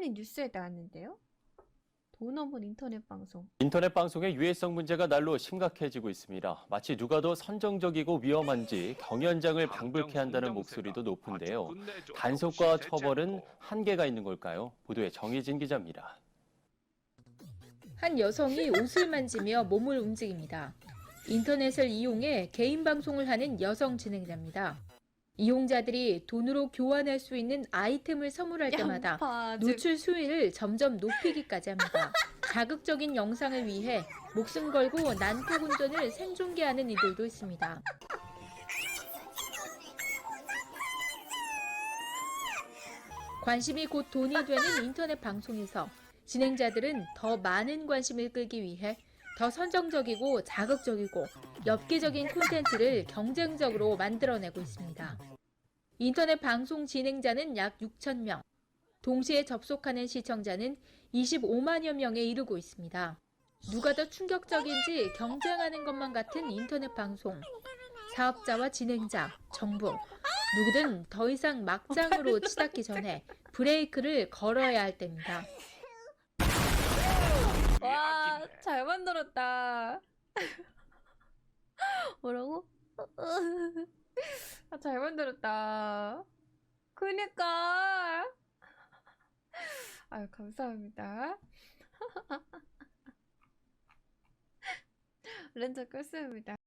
한국법리 뉴스에 나왔는데요. 돈 없는 인터넷 방송. 인터넷 방송의 유해성 문제가 날로 심각해지고 있습니다. 마치 누가 더 선정적이고 위험한지 경연장을 방불케 한다는 목소리도 높은데요. 단속과 처벌은 한계가 있는 걸까요? 보도에 정희진 기자입니다. 한 여성이 옷을 만지며 몸을 움직입니다. 인터넷을 이용해 개인 방송을 하는 여성 진행자입니다. 이용자들이 돈으로 교환할 수 있는 아이템을 선물할 때마다 양파, 노출 수위를 점점 높이기까지 합니다. 자극적인 영상을 위해 목숨 걸고 난폭 운전을 생중계하는 이들도 있습니다. 관심이 곧 돈이 되는 인터넷 방송에서 진행자들은 더 많은 관심을 끌기 위해 더 선정적이고 자극적이고 엽기적인 콘텐츠를 경쟁적으로 만들어내고 있습니다. 인터넷 방송 진행자는 약 6천 명, 동시에 접속하는 시청자는 25만여 명에 이르고 있습니다. 누가 더 충격적인지 경쟁하는 것만 같은 인터넷 방송. 사업자와 진행자, 정부, 누구든 더 이상 막장으로 치닫기 전에 브레이크를 걸어야 할 때입니다. 와, 잘 만들었다. 뭐라고? 아, 잘 만들었다. 그니까. 아유, 감사합니다. 렌즈 껐습니다.